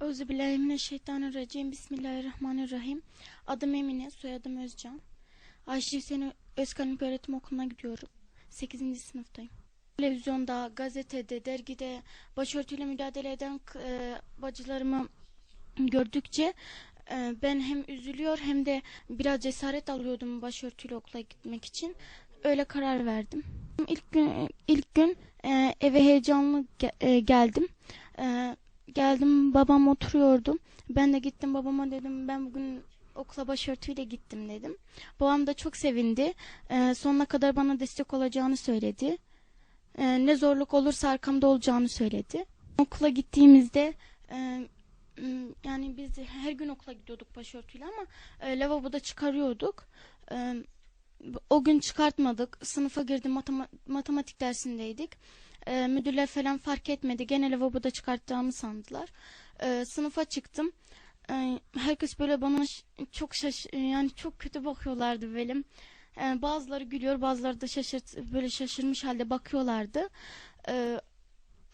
Euzubillahimineşşeytanirracim. Bismillahirrahmanirrahim. Adım Emine, soyadım Özcan. Ayşe Hüseyin Özkan İlköğretim Okulu'na gidiyorum. 8. sınıftayım. Televizyonda, gazetede, dergide başörtüyle mücadele eden e, bacılarımı gördükçe e, ben hem üzülüyor hem de biraz cesaret alıyordum başörtülü okula gitmek için. Öyle karar verdim. İlk gün, ilk gün e, eve heyecanlı ge- e, geldim. E, geldim babam oturuyordu. Ben de gittim babama dedim ben bugün okula başörtüyle gittim dedim. Babam da çok sevindi. E, sonuna kadar bana destek olacağını söyledi. E, ne zorluk olursa arkamda olacağını söyledi. Okula gittiğimizde e, yani biz her gün okula gidiyorduk başörtüyle ama e, lavaboda çıkarıyorduk. E, o gün çıkartmadık. Sınıfa girdim matema- matematik dersindeydik. E, müdürler falan fark etmedi. Gene lavaboda çıkarttığımı sandılar. E, sınıfa çıktım. E, herkes böyle bana çok şaş yani çok kötü bakıyorlardı böyle. E, bazıları gülüyor, bazıları da şaşırt böyle şaşırmış halde bakıyorlardı. E,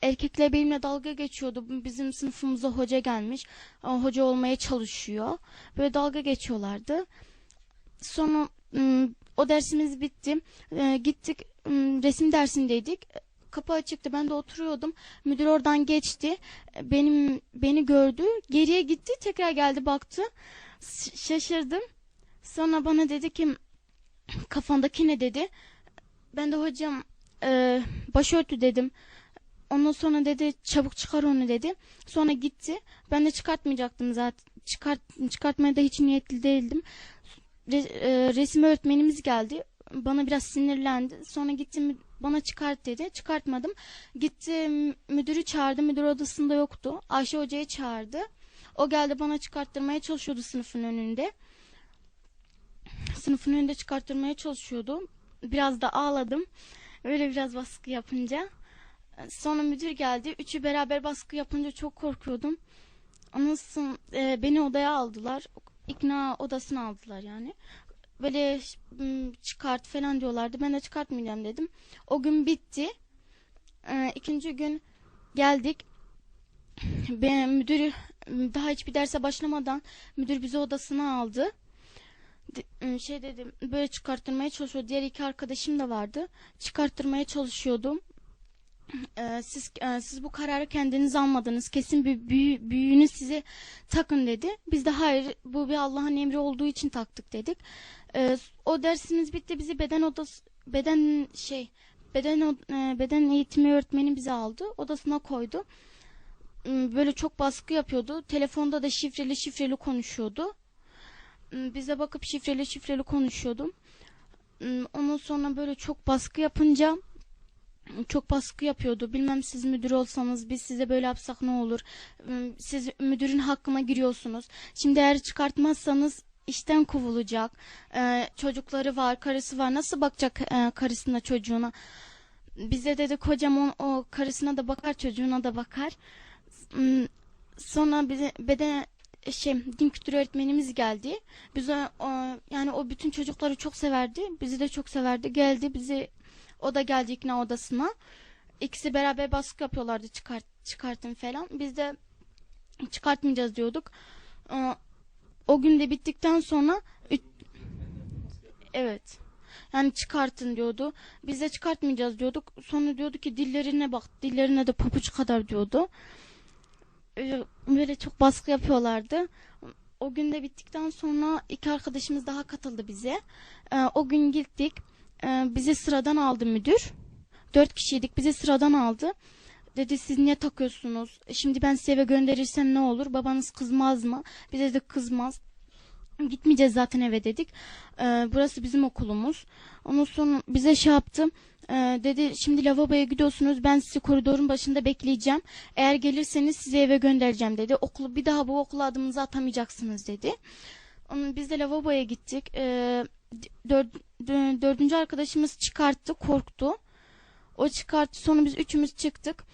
erkekler benimle dalga geçiyordu. Bizim sınıfımıza hoca gelmiş. Hoca olmaya çalışıyor. Böyle dalga geçiyorlardı. Sonra o dersimiz bitti. Gittik resim dersindeydik. Kapı açıktı. Ben de oturuyordum. Müdür oradan geçti. Benim beni gördü. Geriye gitti. Tekrar geldi baktı. Şaşırdım. Sonra bana dedi ki kafandaki ne dedi. Ben de hocam e, başörtü dedim. Ondan sonra dedi çabuk çıkar onu dedi. Sonra gitti. Ben de çıkartmayacaktım zaten. Çıkart, çıkartmaya da hiç niyetli değildim. Re- e, resim öğretmenimiz geldi. Bana biraz sinirlendi. Sonra gittim bana çıkart dedi. Çıkartmadım. Gitti müdürü çağırdı. Müdür odasında yoktu. Ayşe hocayı çağırdı. O geldi bana çıkarttırmaya çalışıyordu sınıfın önünde. Sınıfın önünde çıkarttırmaya çalışıyordu. Biraz da ağladım. Öyle biraz baskı yapınca. Sonra müdür geldi. Üçü beraber baskı yapınca çok korkuyordum. Sonra e, beni odaya aldılar. İkna odasına aldılar yani. Böyle m, çıkart falan diyorlardı. Ben de çıkartmayacağım dedim. O gün bitti. E, ikinci gün geldik. Ben müdür daha hiçbir derse başlamadan müdür bizi odasına aldı. De- şey dedim böyle çıkarttırmaya çalışıyor. Diğer iki arkadaşım da vardı. Çıkarttırmaya çalışıyordum. Ee, siz e, siz bu kararı kendiniz almadınız. Kesin bir büyü, büyüğünüz size takın dedi. Biz de hayır bu bir Allah'ın emri olduğu için taktık dedik. Ee, o dersimiz bitti. Bizi beden odası beden şey beden e, beden eğitimi öğretmeni bizi aldı. Odasına koydu. Hmm, Böyle çok baskı yapıyordu. Telefonda da şifreli şifreli konuşuyordu. Hmm, Bize bakıp şifreli şifreli konuşuyordu. Hmm, Ondan sonra böyle çok baskı yapınca çok baskı yapıyordu. Bilmem siz müdür olsanız biz size böyle yapsak ne olur? Siz müdürün hakkına giriyorsunuz. Şimdi eğer çıkartmazsanız işten kovulacak. Çocukları var, karısı var. Nasıl bakacak e, karısına çocuğuna? Bize dedik hocam o, o karısına da bakar, çocuğuna da bakar. Sonra bize beden şey din kültürü öğretmenimiz geldi. Biz o, o- yani o bütün çocukları çok severdi. Bizi de çok severdi. Geldi bizi o da geldi ikna odasına. İkisi beraber baskı yapıyorlardı çıkart çıkartın falan. Biz de çıkartmayacağız diyorduk. Ee, O gün de bittikten sonra evet. Yani çıkartın diyordu. Biz de çıkartmayacağız diyorduk. Sonra diyordu ki dillerine bak. Dillerine de papuç kadar diyordu. Ee, Böyle çok baskı yapıyorlardı. O gün de bittikten sonra iki arkadaşımız daha katıldı bize. Ee, O gün gittik. Ee, bizi sıradan aldı müdür. Dört kişiydik. Bizi sıradan aldı. Dedi siz niye takıyorsunuz? Şimdi ben sizi eve gönderirsem ne olur? Babanız kızmaz mı? Biz dedik kızmaz. Gitmeyeceğiz zaten eve dedik. Ee, burası bizim okulumuz. Ondan sonra bize şey yaptı. Ee, dedi şimdi lavaboya gidiyorsunuz. Ben sizi koridorun başında bekleyeceğim. Eğer gelirseniz sizi eve göndereceğim dedi. Okulu bir daha bu okula adımınızı atamayacaksınız dedi. Onun, biz de lavaboya gittik. Ee, dört, dö- dördüncü arkadaşımız çıkarttı, korktu. O çıkarttı. Sonra biz üçümüz çıktık.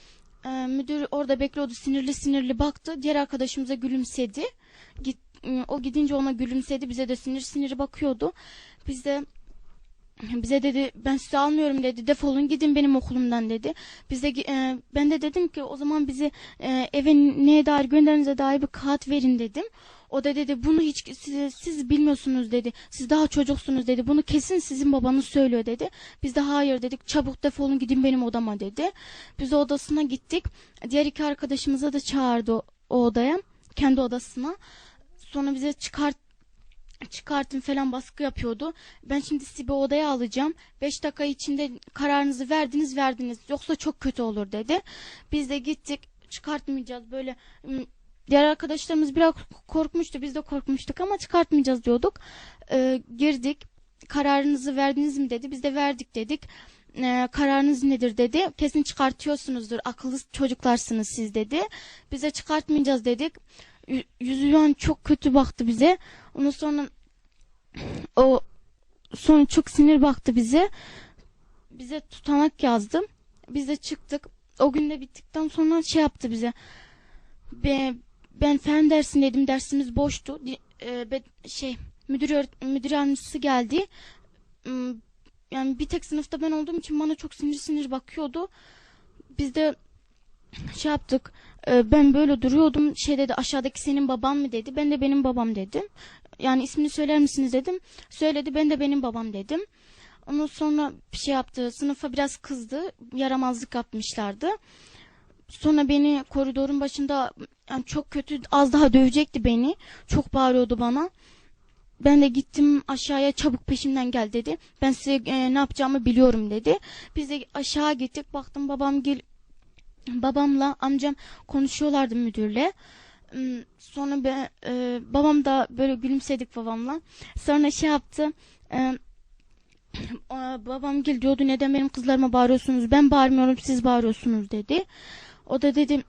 Ee, müdür orada bekliyordu. Sinirli sinirli baktı. Diğer arkadaşımıza gülümsedi. Git, o gidince ona gülümsedi. Bize de sinir sinir bakıyordu. Biz de bize dedi ben sizi almıyorum dedi defolun gidin benim okulumdan dedi. Biz de e, ben de dedim ki o zaman bizi e, eve neye dair gönderinize dair bir kağıt verin dedim. O da dedi bunu hiç siz, siz bilmiyorsunuz dedi. Siz daha çocuksunuz dedi. Bunu kesin sizin babanız söylüyor dedi. Biz de hayır dedik. Çabuk defolun gidin benim odama dedi. Biz odasına gittik. Diğer iki arkadaşımıza da çağırdı o, o odaya. Kendi odasına. Sonra bize çıkart çıkartın falan baskı yapıyordu. Ben şimdi sizi bir odaya alacağım. 5 dakika içinde kararınızı verdiniz verdiniz. Yoksa çok kötü olur dedi. Biz de gittik. Çıkartmayacağız böyle Diğer arkadaşlarımız biraz korkmuştu. Biz de korkmuştuk ama çıkartmayacağız diyorduk. Ee, girdik. Kararınızı verdiniz mi dedi. Biz de verdik dedik. Ee, kararınız nedir dedi. Kesin çıkartıyorsunuzdur. Akıllı çocuklarsınız siz dedi. Bize çıkartmayacağız dedik. Y- Yüzü yani çok kötü baktı bize. Ondan sonra o sonra çok sinir baktı bize. Bize tutanak yazdı. Biz de çıktık. O gün de bittikten sonra şey yaptı bize. Be, ben fen dersindeydim. Dersimiz boştu. E, şey müdür müdür yardımcısı geldi. Hmm, Yani bir tek sınıfta ben olduğum için bana çok sinir sinir bakıyordu. Biz de şey yaptık. e, ben böyle duruyordum. Şey dedi aşağıdaki senin baban mı dedi. Ben de benim babam dedim. Yani ismini söyler misiniz dedim. Söyledi ben de benim babam dedim. Ondan sonra bir şey yaptı. Sınıfa biraz kızdı. Yaramazlık yapmışlardı. Sonra beni koridorun başında yani çok kötü az daha dövecekti beni. Çok bağırıyordu bana. Ben de gittim aşağıya çabuk peşimden gel dedi. Ben size e, ne yapacağımı biliyorum dedi. Biz de aşağı gittik. Baktım babam gel babamla amcam konuşuyorlardı müdürle. Hmm, Sonra be, e, babam da böyle gülümsedik babamla. Sonra şey yaptı. E, babam gel diyordu neden benim kızlarıma bağırıyorsunuz? Ben bağırmıyorum siz bağırıyorsunuz dedi. O da dedi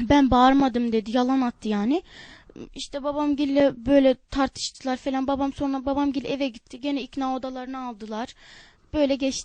ben bağırmadım dedi. Yalan attı yani. İşte babam gille böyle tartıştılar falan. Babam sonra babam gil eve gitti. Gene ikna odalarına aldılar. Böyle geçti.